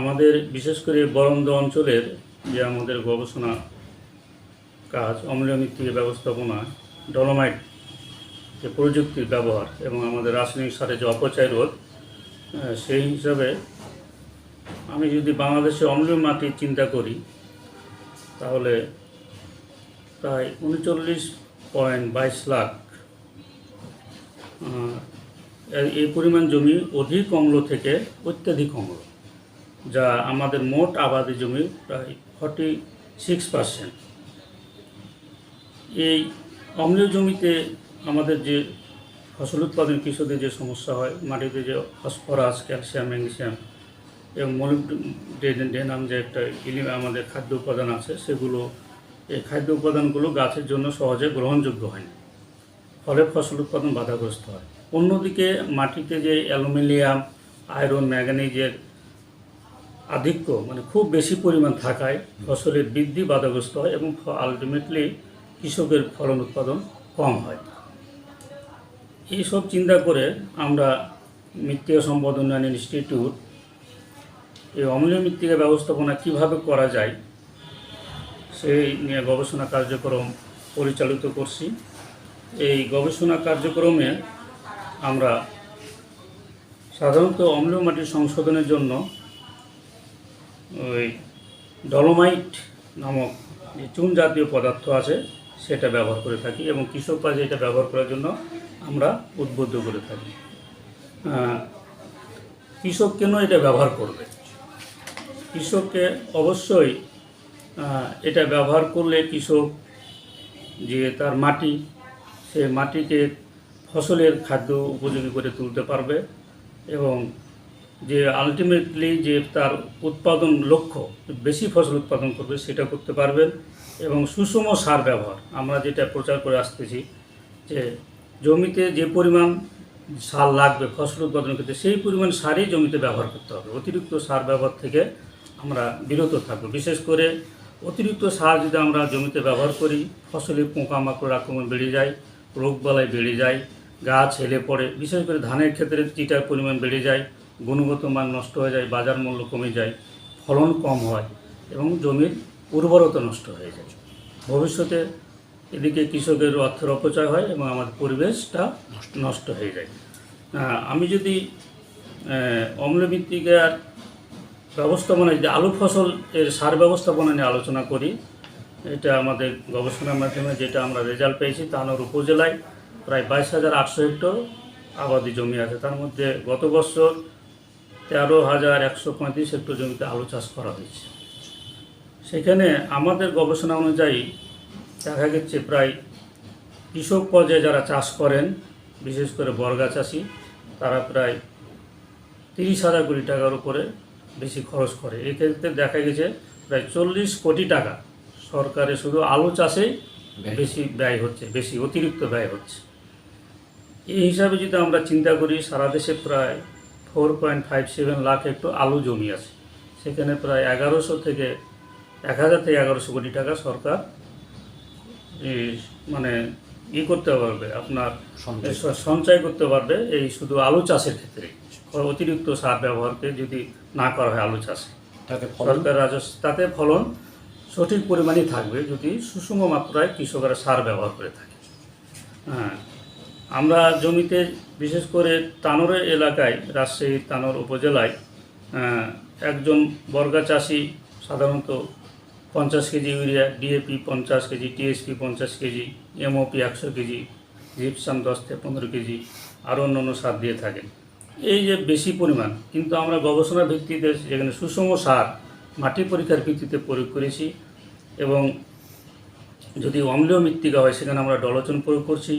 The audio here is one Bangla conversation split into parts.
আমাদের, বিশেষ করে বরন্দ অঞ্চলের যে আমাদের গবেষণা কাজ, অম্লীয় মৃত্তিকা ব্যবস্থাপনা ডলোমাইট যে প্রযুক্তির ব্যবহার এবং আমাদের রাসায়নিক সারের যে অপচয় রোধ সেই হিসাবে আমি যদি বাংলাদেশে অম্লীয় মাটির চিন্তা করি, তাহলে প্রায় উনচল্লিশ পয়েন্ট বাইশ লাখ এই পরিমাণ জমি অধিক অম্ল থেকে অত্যাধিক অম্ল। যা আমাদের মোট আবাদি জমি প্রায় ফর্টি সিক্স পার্সেন্ট এই অম্লীয় জমিতে আমাদের যে ফসল উৎপাদন কৃষকদের যে সমস্যা হয়, মাটিতে যে ফসফরাস, ক্যালসিয়াম, ম্যাগনেসিয়াম এবং মলিবডেনাম যে একটা ইলি আমাদের খাদ্য উপাদান আছে, সেগুলো, এই খাদ্য উপাদানগুলো গাছের জন্য সহজে গ্রহণযোগ্য হয় না ফলে ফসল উৎপাদন বাধাগ্রস্ত হয়। অন্যদিকে মাটিতে যে অ্যালুমিনিয়াম, আয়রন ম্যাঙ্গানিজের আধিক্য মানে খুব বেশি পরিমাণ থাকায় ফসলের বৃদ্ধি বাধাগ্রস্ত হয় এবং আলটিমেটলি কৃষকের ফলন উৎপাদন কম হয়। এইসব চিন্তা করে আমরা মৃত্তিকা সম্পদ উন্নয়ন ইনস্টিটিউট এই অম্লীয় মৃত্তিকা ব্যবস্থাপনা কীভাবে করা যায় সেই নিয়ে গবেষণা কার্যক্রম পরিচালিত করছি। এই গবেষণা কার্যক্রমে আমরা সাধারণত অম্লীয় মাটির সংশোধনের জন্য ওই ডলোমাইট নামক যে চুন জাতীয় পদার্থ আছে, সেটা ব্যবহার করে থাকি এবং কৃষক কাজে এটা ব্যবহার করার জন্য আমরা উদ্বুদ্ধ করে থাকি। কৃষক কেন এটা ব্যবহার করবে? কৃষককে অবশ্যই এটা ব্যবহার করলে কৃষক যে তার মাটি, সে মাটিকে ফসলের খাদ্য উপযোগী করে তুলতে পারবে এবং যে আলটিমেটলি যে তার উৎপাদন লক্ষ্য বেশি ফসল উৎপাদন করবে সেটা করতে পারবেন এবং সুষম সার ব্যবহার। আমরা যেটা প্রচার করে আসতেছি যে জমিতে যে পরিমাণ সার লাগবে, ফসল উৎপাদনের ক্ষেত্রে সেই পরিমাণ সারই জমিতে ব্যবহার করতে হবে। অতিরিক্ত সার ব্যবহার থেকে আমরা বিরত থাকব। বিশেষ করে অতিরিক্ত সার যদি আমরা জমিতে ব্যবহার করি, ফসলে পোকামাকড় আক্রমণ বেড়ে যায়, রোগবালাই বেড়ে যায়, গাছ হেলে পড়ে, বিশেষ করে ধানের ক্ষেত্রে চিটার পরিমাণ বেড়ে যায় গুণগত মান নষ্ট হয়ে যায়, বাজার মূল্য কমে যায়, ফলন কম হয় এবং জমির উর্বরতা নষ্ট হয়ে যায়। ভবিষ্যতে এদিকে কৃষকের অর্থের অপচয় হয় এবং আমাদের পরিবেশটা নষ্ট হয়ে যায়। আমি যদি অম্লভিত্তিকার ব্যবস্থাপনায় যে আলু ফসল এর সার ব্যবস্থাপনা নিয়ে আলোচনা করি, এটা আমাদের গবেষণার মাধ্যমে যেটা আমরা রেজাল্ট পেয়েছি, তানোর উপজেলায় প্রায় বাইশ হাজার আটশো হেক্টর আবাদি জমি আছে। তার মধ্যে গত বছর তেরো হাজার একশো পঁয়ত্রিশ হেক্টর জমিতে আলু চাষ করা হয়েছে। সেখানে আমাদের গবেষণা অনুযায়ী দেখা গেছে প্রায় কৃষক পর্যায়ে যারা চাষ করেন বিশেষ করে বর্গা চাষি তারা প্রায় তিরিশ হাজার কোটি টাকার উপরে বেশি খরচ করে। এক্ষেত্রে দেখা গেছে প্রায় চল্লিশ কোটি টাকা সরকারে শুধু আলু চাষেই বেশি ব্যয় হচ্ছে বেশি অতিরিক্ত ব্যয় হচ্ছে। এই হিসাবে যদি আমরা চিন্তা করি সারা দেশে প্রায় four point five seven lakh একটু আলু জমি আছে। সেখানে প্রায় এগারোশো থেকে এক হাজার থেকে এগারোশো কোটি টাকা সরকার মানে ই করতে পারবে আপনার সঞ্চয়। করতে পারবে এই শুধু আলু চাষের ক্ষেত্রে। অতিরিক্ত সার ব্যবহারকে যদি না করা হয় আলু চাষে। তাতে ফলন? সরকার রাজস্ব তাতে ফলন সঠিক পরিমাণেই থাকবে যদি সুষম মাত্রায় কৃষকরা সার ব্যবহার করে থাকে। হ্যাঁ আমরা জমিতে, বিশেষ করে তানোরের এলাকায়, রাজশাহী তানোর উপজেলায় একজন বর্গা চাষি, সাধারণত পঞ্চাশ কেজি ইউরিয়া, ডিএপি পঞ্চাশ কেজি, টিএসপি পঞ্চাশ কেজি, এমওপি একশো কেজি, জিপসাম দশ থেকে পনেরো কেজি, আরও অন্যান্য সার দিয়ে থাকেন এই যে বেশি পরিমাণ, কিন্তু আমরা গবেষণা ভিত্তিতে যেখানে সুষম সার মাটি পরীক্ষার ভিত্তিতে প্রয়োগ করেছি এবং যদি অম্লীয় মৃত্তিকা হয়, সেখানে আমরা ডলোচন প্রয়োগ করছি।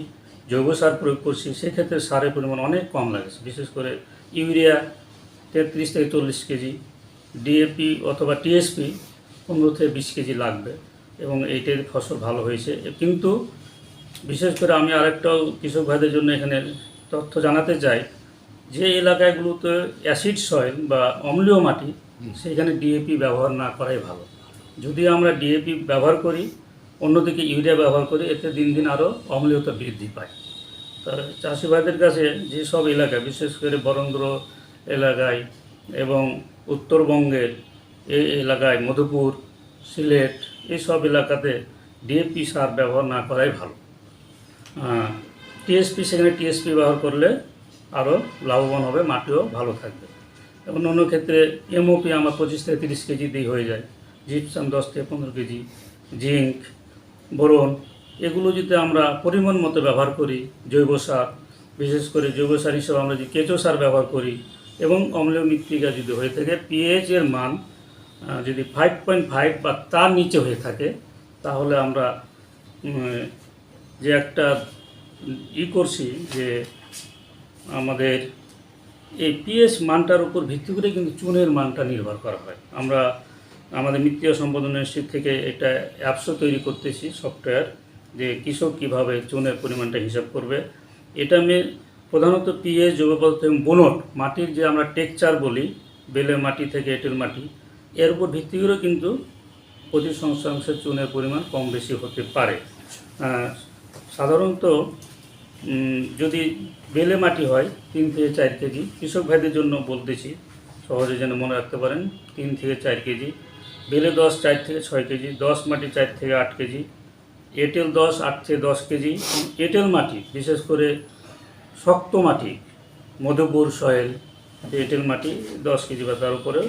জৈব সার প্রয়োগ করছি সেক্ষেত্রে সারের পরিমাণ অনেক কম লাগে বিশেষ করে ইউরিয়া তেত্রিশ থেকে চল্লিশ কেজি ডিএপি অথবা টিএসপি পনেরো থেকে বিশ কেজি লাগবে এবং এইটার ফসল ভালো হয়েছে। কিন্তু বিশেষ করে আমি আরেকটাও কৃষক ভাইদের জন্য এখানে তথ্য জানাতে চাই যে এলাকাগুলোতে অ্যাসিড সয়েল বা অম্লীয় মাটি সেখানে ডিএপি ব্যবহার না করাই ভালো। যদি আমরা ডিএপি ব্যবহার করি অন্যদিকে ইউরিয়া ব্যবহার করি এতে দিন দিন আরও অম্লীয়তা বৃদ্ধি পায়। তার চাষি ভাইদের কাছে যেসব এলাকা, বিশেষ করে বরেন্দ্র এলাকায় এবং উত্তরবঙ্গের এই এলাকায় মধুপুর, সিলেট এইসব এলাকাতে ডিএপি সার ব্যবহার না করাই ভালো। টিএসপি, সেখানে টিএসপি ব্যবহার করলে আরও লাভবান হবে, মাটিও ভালো থাকবে। এবং অন্য ক্ষেত্রে এমওপি আমার পঁচিশ থেকে তিরিশ কেজি দিয়ে হয়ে যায়। জিপসাম দশ থেকে পনেরো কেজি, জিঙ্ক বোরন এগুলো যদি আমরা পরিমাণ মতো ব্যবহার করি, জৈব সার, বিশেষ করে জৈব সার হিসেবে আমরা যদি কেঁচো সার ব্যবহার করি এবং অম্লীয় মৃত্তিকা যদি হয়ে থাকে পিএইচ এর মান যদি ফাইভ পয়েন্ট ফাইভ বা তার নিচে হয়ে থাকে, তাহলে আমরা যে একটা ই করছি যে আমাদের এই পিএস মানটার উপর ভিত্তি করে কিন্তু চুনের মানটা নির্ভর করা হয়। আমরা আমাদের মৃত্তিকা সম্পাদন ইনস্টিটিউট থেকে একটা অ্যাপসও তৈরি করতেছি সফটওয়্যার যে কৃষক কীভাবে চুনের পরিমাণটা হিসাব করবে। এটা আমি প্রধানত পিএস, জৈব পদার্থ এবং বনট, মাটির যে আমরা টেকচার বলি বেলে মাটি থেকে এঁটেল মাটি, এর উপর ভিত্তি করে কিন্তু প্রতি শতাংশে চুনের পরিমাণ কম বেশি হতে পারে। সাধারণত যদি বেলে মাটি হয়, তিন থেকে চার কেজি, কৃষক ভাইদের জন্য বলতেছি, সহজে যেন মনে রাখতে পারেন, তিন থেকে চার কেজি। বেলে দশ চার থেকে ছয় কেজি দশ মাটি চার থেকে আট কেজি এঁটেল দশ আট থেকে দশ কেজি এঁটেল মাটি বিশেষ করে শক্ত মাটি মধুপুর সয়েল এঁটেল মাটি দশ কেজি বা তার উপরে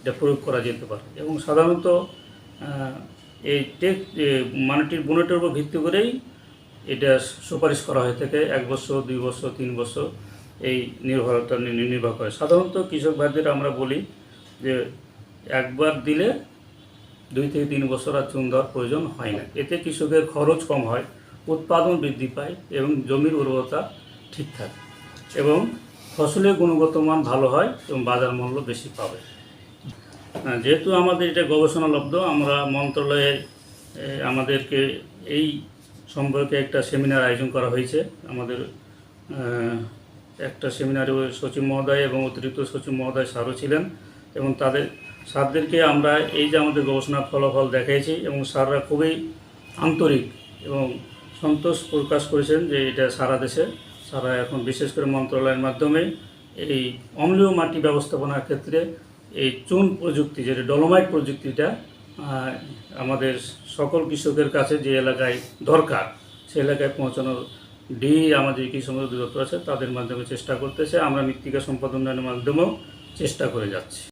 এটা প্রয়োগ করা যেতে পারে। এবং সাধারণত এই টেক এ, মাটির বুনেটের উপর ভিত্তি করেই এটা সুপারিশ করা হয়ে থাকে। এক বছর দুই বছর তিন বছর এই নির্ভরতা নির্ভর করে। সাধারণত কৃষক ভাইদের আমরা বলি যে একবার দিলে দুই থেকে তিন বছর আর চুন দেওয়ার প্রয়োজন হয় না। এতে কৃষকের খরচ কম হয়, উৎপাদন বৃদ্ধি পায় এবং জমির উর্বরতা ঠিক থাকে এবং ফসলের গুণগত মান ভালো হয় এবং বাজার মূল্য বেশি পাবে। যেহেতু আমাদের এটা গবেষণালব্ধ আমরা মন্ত্রণালয়ে আমাদেরকে এই সম্পর্কে একটা সেমিনার আয়োজন করা হয়েছে। আমাদের একটা সেমিনারে সচিব মহোদয় এবং অতিরিক্ত সচিব মহোদয় স্যারও ছিলেন এবং তাদের স্যারদেরকে আমরা এই যে আমাদের গবেষণার ফলাফল দেখাইছি এবং স্যাররা খুবই আন্তরিক এবং সন্তোষ প্রকাশ করেছেন যে এটা সারা দেশে। সারা এখন বিশেষ করে মন্ত্রণালয়ের মাধ্যমে এই অম্লীয় মাটি ব্যবস্থাপনার ক্ষেত্রে এই চুন প্রযুক্তি, যেটা ডলোমাইট প্রযুক্তিটা আমাদের সকল কৃষকের কাছে যে এলাকায় দরকার, সে এলাকায় পৌঁছানোর ডি আমাদের কৃষি সম্পদ অধিদপ্তর আছে, তাদের মাধ্যমে চেষ্টা করতেছে। আমরা মৃত্তিকা সম্পদ মাধ্যমেও চেষ্টা করে যাচ্ছি।